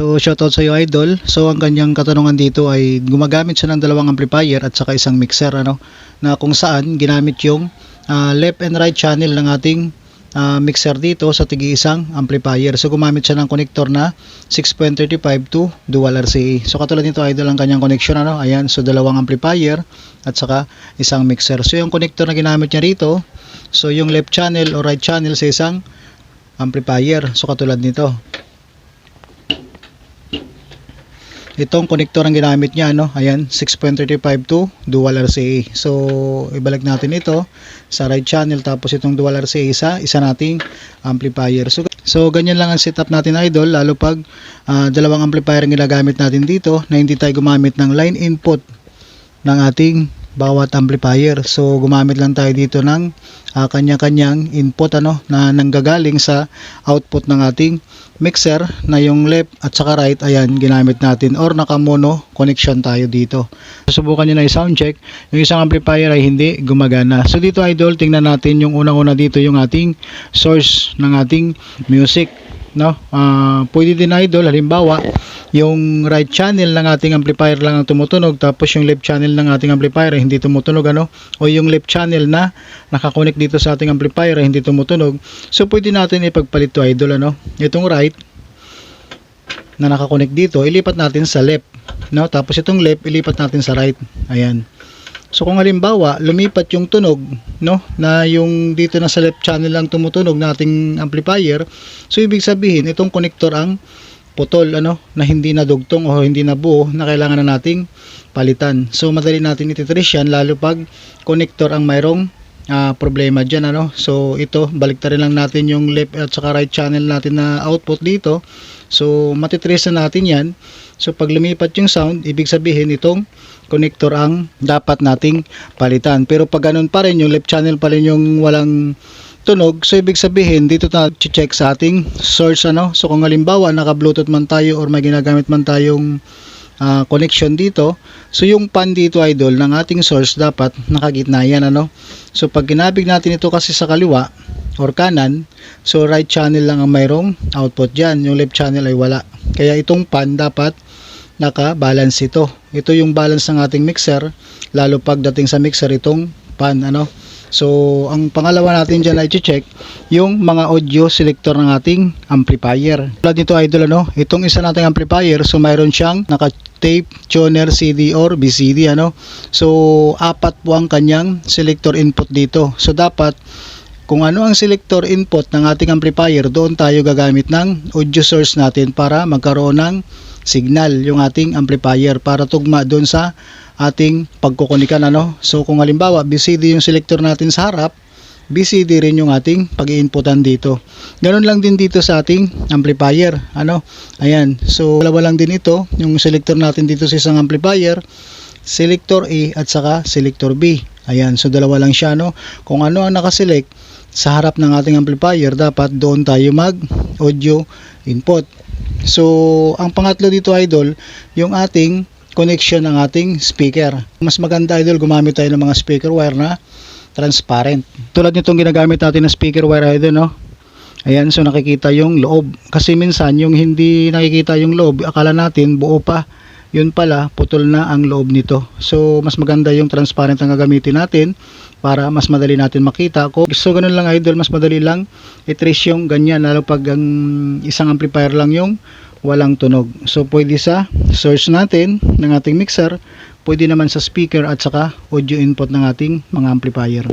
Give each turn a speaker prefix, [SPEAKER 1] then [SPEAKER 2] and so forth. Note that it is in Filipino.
[SPEAKER 1] So shoutout sa iyo idol. So ang kanyang katanungan dito ay gumagamit siya ng dalawang amplifier at saka isang mixer ano na kung saan ginamit yung ah, left and right channel ng ating ah, mixer dito sa tigi isang amplifier. So gumamit siya ng connector na 6.35 to dual RCA. So katulad nito idol ang kanyang connection ano. Ayan, so dalawang amplifier at saka isang mixer. So yung connector na ginamit niya rito, so yung left channel or right channel sa isang amplifier. So katulad nito. Itong connector ang ginamit niya no. Ayan, 6.35 to dual RCA. So ibalik natin ito sa right channel tapos itong dual RCA sa isa nating amplifier. So so ganyan lang ang setup natin idol lalo pag ah, dalawang amplifier ang ginagamit natin dito na hindi tayo gumamit ng line input ng ating bawat amplifier. So gumamit lang tayo dito ng ah, kanya-kanyang input ano na nanggagaling sa output ng ating mixer na yung left at saka right ayan ginamit natin or naka-mono connection tayo dito. Susubukan niyo na i-sound check. Yung isang amplifier ay hindi gumagana. So dito idol tingnan natin yung unang-una dito yung ating source ng ating music no? Ah, pwede din idol. Halimbawa yung right channel ng ating amplifier lang ang tumutunog tapos yung left channel ng ating amplifier ay hindi tumutunog ano? O yung left channel na nakakonect dito sa ating amplifier ay hindi tumutunog. So pwede natin ipagpalit to idol ano? Itong right na nakakonect dito ilipat natin sa left no? Tapos itong left ilipat natin sa right. Ayan So kung halimbawa lumipat yung tunog no na yung dito na sa left channel lang tumutunog na ating amplifier so ibig sabihin itong connector ang putol ano na hindi na dugtong o hindi na buo na kailangan na nating palitan. So madali natin ititrace yan lalo pag connector ang mayroong ah, problema diyan ano. So ito baliktarin lang natin yung left at saka right channel natin na output dito. So matitrace na natin yan. So pag lumipat yung sound, ibig sabihin itong connector ang dapat nating palitan. Pero pag ganun pa rin, yung left channel pa rin yung walang tunog, so ibig sabihin dito na check sa ating source ano. So kung halimbawa naka-bluetooth man tayo or may ginagamit man tayong ah, connection dito, so yung pan dito idol ng ating source dapat nakagitna yan ano. So pag ginabig natin ito kasi sa kaliwa or kanan, so right channel lang ang mayroong output diyan, yung left channel ay wala. Kaya itong pan dapat naka-balance ito. Ito yung balance ng ating mixer lalo pagdating sa mixer itong pan ano. So, ang pangalawa natin dyan ay check yung mga audio selector ng ating amplifier. Tulad nito idol ano, itong isa nating amplifier so mayroon siyang naka-tape, tuner, CD or BCD ano. So, apat po ang kanyang selector input dito. So, dapat kung ano ang selector input ng ating amplifier, doon tayo gagamit ng audio source natin para magkaroon ng signal yung ating amplifier para tugma doon sa ating pagkukunikan ano. So kung halimbawa BCD yung selector natin sa harap, BCD rin yung ating pag-iinputan dito. Ganun lang din dito sa ating amplifier, ano? Ayan. So dalawa lang din ito, yung selector natin dito sa isang amplifier, selector A at saka selector B. Ayan, so dalawa lang siya no. Kung ano ang nakaselect sa harap ng ating amplifier, dapat doon tayo mag audio input. So, ang pangatlo dito idol, yung ating connection ng ating speaker. Mas maganda idol gumamit tayo ng mga speaker wire na transparent. Tulad nitong ginagamit natin na speaker wire idol no. Ayan, so nakikita yung loob. Kasi minsan yung hindi nakikita yung loob, akala natin buo pa. Yun pala, putol na ang loob nito. So, mas maganda yung transparent ang gagamitin natin para mas madali natin makita. Kung gusto ganun lang idol, mas madali lang i-trace yung ganyan. Lalo pag ang isang amplifier lang yung walang tunog. So, pwede sa source natin ng ating mixer, pwede naman sa speaker at saka audio input ng ating mga amplifier.